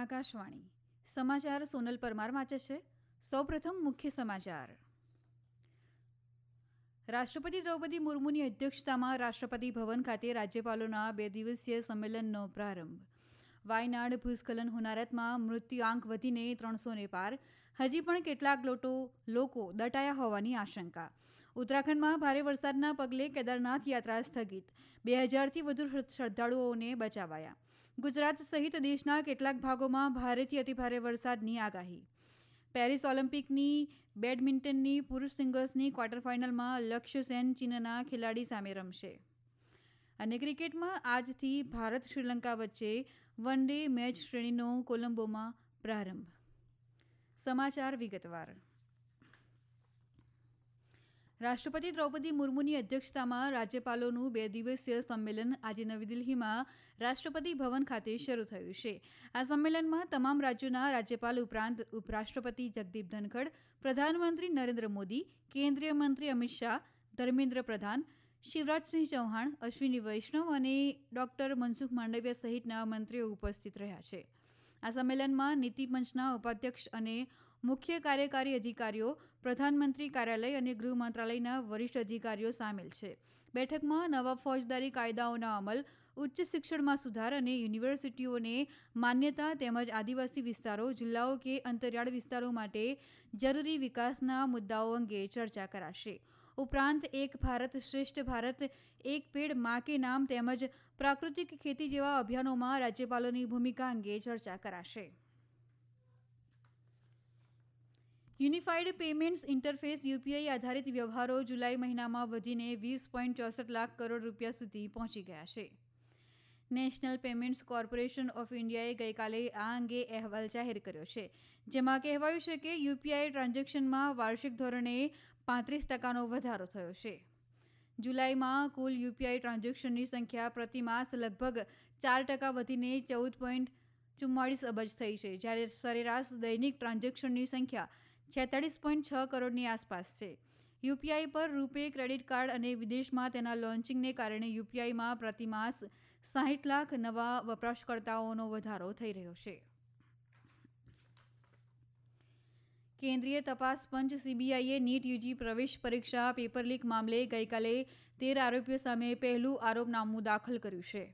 આકાશવાણી. સમાચાર સોનલ પરમાર વાંચે છે. સૌપ્રથમ મુખ્ય સમાચાર. રાષ્ટ્રપતિ દ્રૌપદી મુર્મુની અધ્યક્ષતામાં રાષ્ટ્રપતિ ભવન ખાતે રાજ્યપાલોના બે દિવસીય સંમેલનનો પ્રારંભ. વાયનાડ ભૂસ્ખલન હોનારતમાં મૃત્યુઆંક વધીને ત્રણસોને પાર. હજી પણ કેટલાક લોટો, લોકો દટાયા હોવાની આશંકા. ઉત્તરાખંડમાં ભારે વરસાદના પગલે કેદારનાથ યાત્રા સ્થગિત. બે હજારથી વધુ શ્રદ્ધાળુઓને બચાવાયા. ગુજરાત સહિત દેશના કેટલાક ભાગોમાં ભારેથી અતિભારે વરસાદની આગાહી. પેરિસ ઓલિમ્પિકની બેડમિન્ટનની પુરુષ સિંગલ્સની ક્વાર્ટર ફાઇનલમાં લક્ષ્ય સેન ચીનના ખેલાડી સામે રમશે. અને ક્રિકેટમાં આજથી ભારત શ્રીલંકા વચ્ચે વન ડે મેચ શ્રેણીનો કોલંબોમાં પ્રારંભ. સમાચાર વિગતવાર. રાષ્ટ્રપતિ દ્રૌપદી મુર્મુની અધ્યક્ષતામાં રાજ્યપાલોનું બે દિવસીય સંમેલન આજે નવી દિલ્હીમાં રાષ્ટ્રપતિ ભવન ખાતે શરૂ થયું છે. આ સંમેલનમાં તમામ રાજ્યોના રાજ્યપાલ ઉપરાંત ઉપરાષ્ટ્રપતિ જગદીપ ધનખડ, પ્રધાનમંત્રી નરેન્દ્ર મોદી, કેન્દ્રીય મંત્રી અમિત શાહ, ધર્મેન્દ્ર પ્રધાન, શિવરાજસિંહ ચૌહાણ, અશ્વિની વૈષ્ણવ અને ડોક્ટર મનસુખ માંડવિયા સહિતના મંત્રીઓ ઉપસ્થિત રહ્યા છે. આ સંમેલનમાં નીતિ પંચના ઉપાધ્યક્ષ અને મુખ્ય કાર્યકારી અધિકારીઓ પ્રધાનમંત્રી કાર્યાલય અને ગૃહ મંત્રાલયના વરિષ્ઠ અધિકારીઓ સામેલ છે. બેઠકમાં નવા ફોજદારી કાયદાઓના અમલ, ઉચ્ચ શિક્ષણમાં સુધાર અને યુનિવર્સિટીઓને માન્યતા તેમજ આદિવાસી વિસ્તારો, જિલ્લાઓ કે અંતરિયાળ વિસ્તારો માટે જરૂરી વિકાસના મુદ્દાઓ અંગે ચર્ચા કરાશે. ઉપરાંત એક ભારત શ્રેષ્ઠ ભારત, એક પેડ મા કે નામ તેમજ પ્રાકૃતિક ખેતી જેવા અભિયાનોમાં રાજ્યપાલોની ભૂમિકા અંગે ચર્ચા કરાશે. યુનિફાઈડ પેમેન્ટ્સ ઇન્ટરફેસ યુપીઆઈ આધારિત વ્યવહારો જુલાઈ મહિનામાં વધીને વીસ પોઈન્ટ ચોસઠ લાખ કરોડ રૂપિયા સુધી પહોંચી ગયા છે. નેશનલ પેમેન્ટ્સ કોર્પોરેશન ઓફ ઇન્ડિયાએ ગઈકાલે આ અંગે અહેવાલ જાહેર કર્યો છે, જેમાં કહેવાયું છે કે યુપીઆઈ ટ્રાન્ઝેક્શનમાં વાર્ષિક ધોરણે પાંત્રીસ ટકાનો વધારો થયો છે. જુલાઈમાં કુલ યુપીઆઈ ટ્રાન્ઝેક્શનની સંખ્યા પ્રતિમાસ લગભગ ચાર ટકા વધીને ચૌદ પોઈન્ટ ચુમ્માળીસ અબજ થઈ છે, જ્યારે સરેરાશ દૈનિક ટ્રાન્ઝેક્શનની સંખ્યા છેતાળીસ પોઈન્ટ છ કરોડની આસપાસ છે. યુપીઆઈ પર રૂપે ક્રેડિટ કાર્ડ અને વિદેશમાં તેના લોન્ચિંગને કારણે યુપીઆઈમાં પ્રતિમાસ સાહીઠ લાખ નવા વપરાશકર્તાઓનો વધારો થઈ રહ્યો છે. કેન્દ્રીય તપાસ પંચ સીબીઆઈએ નીટ યુજી પ્રવેશ પરીક્ષા પેપર લીક મામલે ગઈકાલે તેર આરોપીઓ સામે પહેલું આરોપનામું દાખલ કર્યું છે.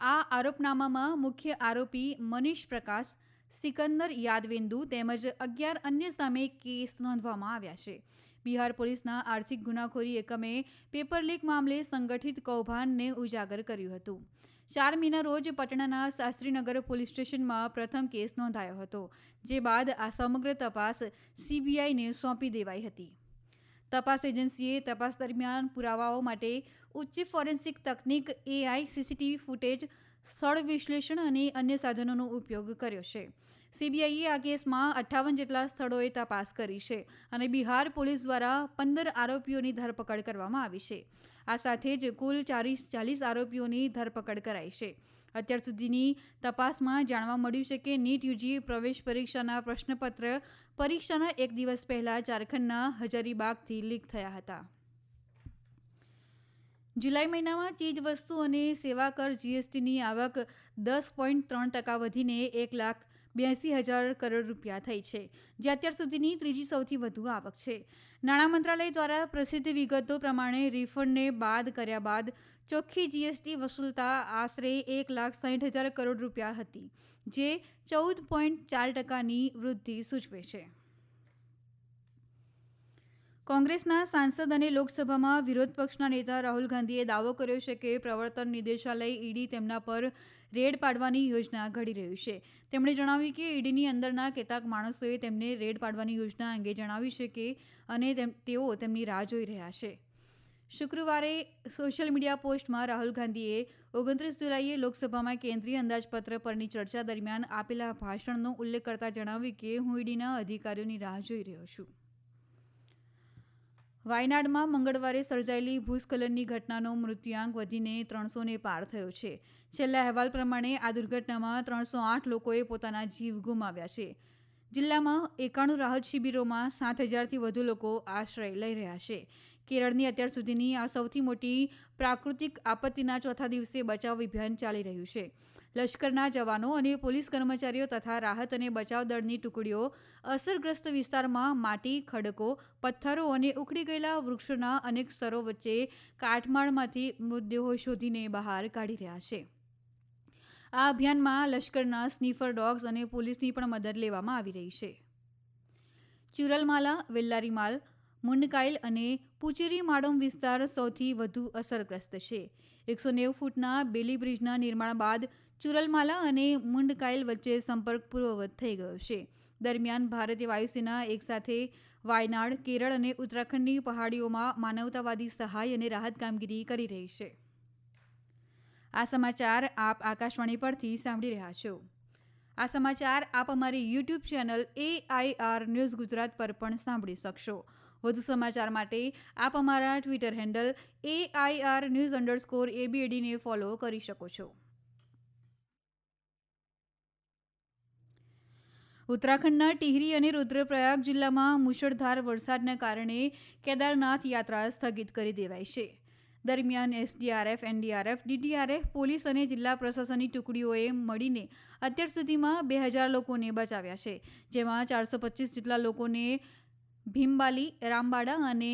આ આરોપનામામાં મુખ્ય આરોપી મનીષ પ્રકાશ સિકંદર યાદવેન્દુ તેમજ અગિયાર અન્ય સામે કેસ નોંધવામાં આવ્યા છે. બિહાર પોલીસના આર્થિક ગુનાખોરી એકમે પેપર લીક મામલે સંગઠિત કૌભાંડને ઉજાગર કર્યું હતું. ચાર મહિના રોજ પટણાના શાસ્ત્રીનગર પોલીસ સ્ટેશનમાં પ્રથમ કેસ નોંધાયો હતો, જે બાદ આ સમગ્ર તપાસ સીબીઆઈને સોંપી દેવાઈ હતી. તપાસ એજન્સીએ તપાસ દરમિયાન પુરાવાઓ માટે ઉચ્ચ ફોરેન્સિક તકનીક એઆઈ સીસીટીવી ફૂટેજ સ્થળ વિશ્લેષણ અને અન્ય સાધનોનો ઉપયોગ કર્યો છે. સીબીઆઈએ આ કેસમાં અઠ્ઠાવન જેટલા સ્થળોએ તપાસ કરી છે અને બિહાર પોલીસ દ્વારા પંદર આરોપીઓની ધરપકડ કરવામાં આવી છે. આ સાથે જ કુલ ચાલીસ ચાલીસ આરોપીઓની ધરપકડ કરાઈ છે. અત્યાર સુધીની તપાસમાં જાણવા મળ્યું છે કે નીટ યુજી પ્રવેશ પરીક્ષાના પ્રશ્નપત્ર પરીક્ષાના એક દિવસ પહેલા ઝારખંડના હજારીબાગથી લીક થયા હતા. જુલાઈ મહિનામાં ચીજવસ્તુ અને સેવા કર જીએસટીની આવક દસ પોઈન્ટ ત્રણ ટકા વધીને એક લાખ બ્યાસી હજાર કરોડ રૂપિયા થઈ છે, જે અત્યાર સુધીની ત્રીજી સૌથી વધુ આવક છે. નાણાં મંત્રાલય દ્વારા પ્રસિદ્ધ વિગતો પ્રમાણે રિફંડને બાદ કર્યા બાદ ચોખ્ખી જીએસટી વસૂલતા આશરે એક લાખ સાઠ હજાર કરોડ રૂપિયા હતી, જે ચૌદ પોઈન્ટ ચાર ટકાની વૃદ્ધિ સૂચવે છે. કોંગ્રેસના સાંસદ અને લોકસભામાં વિરોધ પક્ષના નેતા રાહુલ ગાંધીએ દાવો કર્યો છે કે પ્રવર્તન નિદેશાલય ઈડી તેમના પર રેડ પાડવાની યોજના ઘડી રહ્યું છે. તેમણે જણાવ્યું કે ઈડીની અંદરના કેટલાક માણસોએ તેમને રેડ પાડવાની યોજના અંગે જણાવ્યું છે કે અને તેઓ તેમની રાહ જોઈ રહ્યા છે. શુક્રવારે સોશિયલ મીડિયા પોસ્ટમાં રાહુલ ગાંધીએ ઓગણત્રીસ જુલાઈએ લોકસભામાં કેન્દ્રીય અંદાજપત્ર પરની ચર્ચા દરમિયાન આપેલા ભાષણનો ઉલ્લેખ કરતા જણાવ્યું કે હું ઈડીના અધિકારીઓની રાહ જોઈ રહ્યો છું. વાયનાડમાં મંગળવારે સર્જાયેલી ભૂસ્ખલનની ઘટનાનો મૃત્યુઆંક વધીને ત્રણસોને પાર થયો છે. છેલ્લા અહેવાલ પ્રમાણે આ દુર્ઘટનામાં ત્રણસો આઠ લોકોએ પોતાના જીવ ગુમાવ્યા છે. જિલ્લામાં એકાણું રાહત શિબિરોમાં સાત હજારથી વધુ લોકો આશ્રય લઈ રહ્યા છે. કેરળની અત્યાર સુધીની આ સૌથી મોટી પ્રાકૃતિક આપત્તિના ચોથા દિવસે બચાવ અભિયાન ચાલી રહ્યું છે. લશ્કરના જવાનો અને પોલીસ કર્મચારીઓ તથા રાહત અને બચાવ દળની ટુકડીઓ અસરગ્રસ્ત વિસ્તારમાં માટી, ખડકો, પથ્થરો અને ઉખડી ગયેલા વૃક્ષોના અનેક સ્તરો વચ્ચે કાટમાળમાંથી મૃતદેહો શોધીને બહાર કાઢી રહ્યા છે. આ અભિયાનમાં લશ્કરના સ્નીફર ડોગ્સ અને પોલીસની પણ મદદ લેવામાં આવી રહી છે. ચુરલમાલા, વેલ્લારીમાલ મુંડકાઇલ અને પુચેરી માડોમ વિસ્તાર સૌથી વધુ અસરગ્રસ્ત છે. એકસો નેવું ફૂટના બેલી બ્રિજના નિર્માણ બાદ ચુરલમાલા અને મુંડકાયલ વચ્ચે સંપર્ક પૂર્વવત થઈ ગયો છે. દરમિયાન ભારતીય વાયુસેના એકસાથે વાયનાડ, કેરળ અને ઉત્તરાખંડની પહાડીઓમાં માનવતાવાદી સહાય અને રાહત કામગીરી કરી રહી છે. આ સમાચાર આપ આકાશવાણી પરથી સાંભળી રહ્યા છો. આ સમાચાર આપ અમારી YouTube channel AIR news Gujarat પર પણ સાંભળી શકશો. વધુ સમાચાર માટે આપ અમારા Twitter handle AIR news underscore એબીએડીને follow કરી શકો છો. ઉત્તરાખંડના ટિહરી અને રુદ્રપ્રયાગ જિલ્લામાં મુશળધાર વરસાદના કારણે કેદારનાથ યાત્રા સ્થગિત કરી દેવાઈ છે. દરમિયાન એસડીઆરએફ, એનડીઆરએફ, ડીડીઆરએફ, પોલીસ અને જિલ્લા પ્રશાસનની ટુકડીઓએ મળીને અત્યાર સુધીમાં બે હજાર લોકોને બચાવ્યા છે, જેમાં ચારસો પચીસ જેટલા લોકોને ભીમબાલી, રામબાડા અને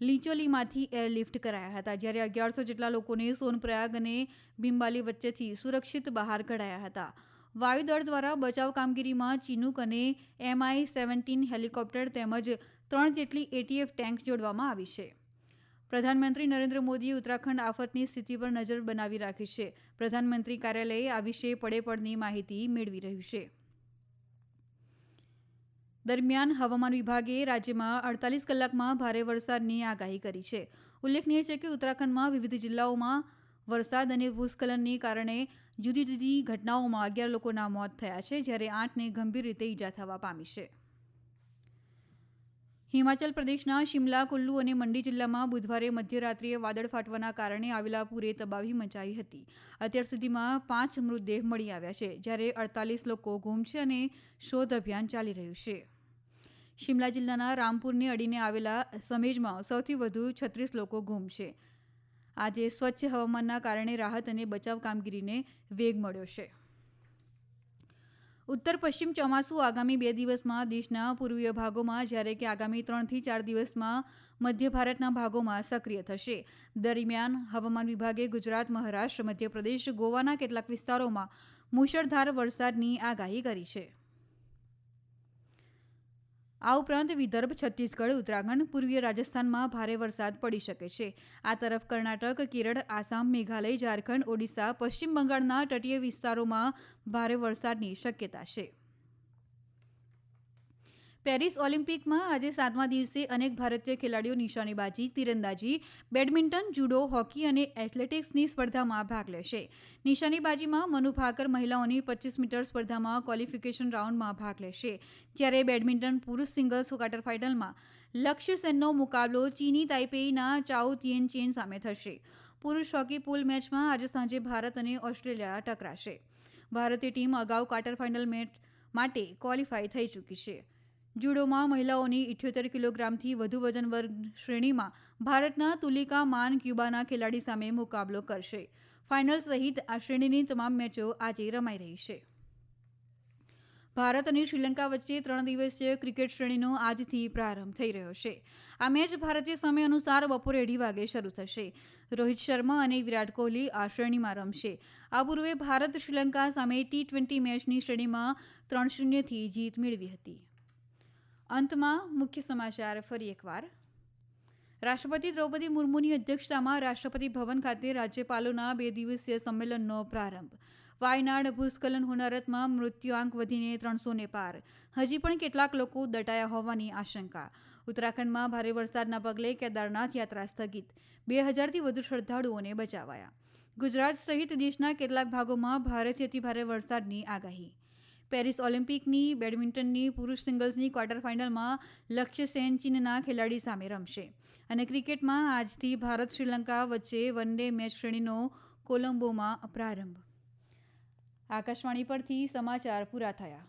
લીચોલીમાંથી એરલિફ્ટ કરાયા હતા, જ્યારે અગિયારસો જેટલા લોકોને સોનપ્રયાગ અને ભીમબાલી વચ્ચેથી સુરક્ષિત બહાર કઢાયા હતા. વાયુદળ દ્વારા બચાવ કામગીરીમાં ચિનુક અને એમઆઈ સેવન્ટીન હેલિકોપ્ટર તેમજ ત્રણ જેટલી એટીએફ ટેન્ક જોડવામાં આવી છે. પ્રધાનમંત્રી નરેન્દ્ર મોદીએ ઉત્તરાખંડ આફતની સ્થિતિ પર નજર બનાવી રાખી છે. પ્રધાનમંત્રી કાર્યાલયે આ વિશે પડે પડની માહિતી મેળવી રહ્યું છે. દરમિયાન હવામાન વિભાગે રાજ્યમાં અડતાલીસ કલાકમાં ભારે વરસાદની આગાહી કરી છે. ઉલ્લેખનીય છે કે ઉત્તરાખંડમાં વિવિધ જિલ્લાઓમાં વરસાદ અને ભૂસ્ખલનની કારણે જુદી જુદી ઘટનાઓમાં અગિયાર લોકોના મોત થયા છે, જ્યારે આઠને ગંભીર રીતે ઇજા થવા પામી છે. હિમાચલ પ્રદેશના શિમલા, કુલ્લુ અને મંડી જિલ્લામાં બુધવારે મધ્યરાત્રિએ વાદળ ફાટવાના કારણે આવેલા પૂરે તબાહી મચાવી હતી. અત્યાર સુધીમાં પાંચ મૃતદેહ મળી આવ્યા છે, જ્યારે અડતાલીસ લોકો ગુમ છે અને શોધ અભિયાન ચાલી રહ્યું છે. શિમલા જિલ્લાના રામપુરને અડીને આવેલા સમેજમાં સૌથી વધુ છત્રીસ લોકો ગુમ છે. આજે સ્વચ્છ હવામાનના કારણે રાહત અને બચાવ કામગીરીને વેગ મળ્યો છે. ઉત્તર પશ્ચિમ ચોમાસું આગામી બે દિવસમાં દેશના પૂર્વીય ભાગોમાં, જ્યારે કે આગામી ત્રણથી ચાર દિવસમાં મધ્ય ભારતના ભાગોમાં સક્રિય થશે. દરમિયાન હવામાન વિભાગે ગુજરાત, મહારાષ્ટ્ર, મધ્યપ્રદેશ, ગોવાના કેટલાક વિસ્તારોમાં મુશળધાર વરસાદની આગાહી કરી છે. આ ઉપરાંત વિદર્ભ, છત્તીસગઢ, ઉત્તરાખંડ, પૂર્વીય રાજસ્થાનમાં ભારે વરસાદ પડી શકે છે. આ તરફ કર્ણાટક, કેરળ, આસામ, મેઘાલય, ઝારખંડ, ઓડિશા, પશ્ચિમ બંગાળના તટીય વિસ્તારોમાં ભારે વરસાદની શક્યતા છે. પેરિસ ઓલિમ્પિકમાં આજે સાતમા દિવસે અનેક ભારતીય ખેલાડીઓ નિશાનેબાજી, તીરંદાજી, બેડમિન્ટન, જુડો, હોકી અને એથ્લેટિક્સની સ્પર્ધામાં ભાગ લેશે. નિશાનેબાજીમાં મનુ ભાકર મહિલાઓની પચીસ મીટર સ્પર્ધામાં ક્વોલિફિકેશન રાઉન્ડમાં ભાગ લેશે. જ્યારે બેડમિન્ટન પુરુષ સિંગલ્સ ક્વાર્ટર ફાઇનલમાં લક્ષ્ય સેનનો મુકાબલો ચીની તાઇપેઈના ચાઉ તિયેન ચેન સામે થશે. પુરુષ હોકી પૂલ મેચમાં આજે સાંજે ભારત અને ઓસ્ટ્રેલિયા ટકરાશે. ભારતીય ટીમ અગાઉ ક્વાર્ટર ફાઇનલ મેચ માટે ક્વોલિફાય થઈ ચૂકી છે. જુડોમાં મહિલાઓની ઇઠ્યોતેર કિલોગ્રામથી વધુ વજન શ્રેણીમાં ભારતના તુલિકા માન ક્યુબાના ખેલાડી સામે મુકાબલો કરશે. ફાઇનલ સહિત આ શ્રેણીની તમામ મેચો આજે રમાઈ રહી છે. ભારત અને શ્રીલંકા વચ્ચે ત્રણ દિવસીય ક્રિકેટ શ્રેણીનો આજથી પ્રારંભ થઈ રહ્યો છે. આ મેચ ભારતીય સમય અનુસાર બપોરે અઢી વાગે શરૂ થશે. રોહિત શર્મા અને વિરાટ કોહલી આ શ્રેણીમાં રમશે. આ પૂર્વે ભારત શ્રીલંકા સામે ટી ટ્વેન્ટી મેચની શ્રેણીમાં ત્રણ શૂન્યથી જીત મેળવી હતી. અંતમાં મુખ્ય સમાચાર ફરી એકવાર. રાષ્ટ્રપતિ દ્રૌપદી મુર્મુની અધ્યક્ષતામાં રાષ્ટ્રપતિ ભવન ખાતે રાજ્યપાલોના બે દિવસીય સંમેલનનો પ્રારંભ. વાયનાડ ભૂસ્ખલન હોનારતમાં મૃત્યુઆંક વધીને ત્રણસોને પાર. હજી પણ કેટલાક લોકો દટાયા હોવાની આશંકા. ઉત્તરાખંડમાં ભારે વરસાદના પગલે કેદારનાથ યાત્રા સ્થગિત. બે હજારથી વધુ શ્રદ્ધાળુઓને બચાવાયા. ગુજરાત સહિત દેશના કેટલાક ભાગોમાં ભારેથી અતિભારે વરસાદની આગાહી. પેરિસ ઓલિમ્પિકની, બેડમિન્ટનની, પુરુષ સિંગલ્સની ક્વાર્ટર ફાઇનલમાં લક્ષ્ય સેન ચીનના ખેલાડી સામે રમશે. અને ક્રિકેટમાં આજથી ભારત શ્રીલંકા વચ્ચે વન ડે મેચ શ્રેણીનો કોલંબોમાં પ્રારંભ. આકાશવાણી પરથી સમાચાર પૂરા થયા.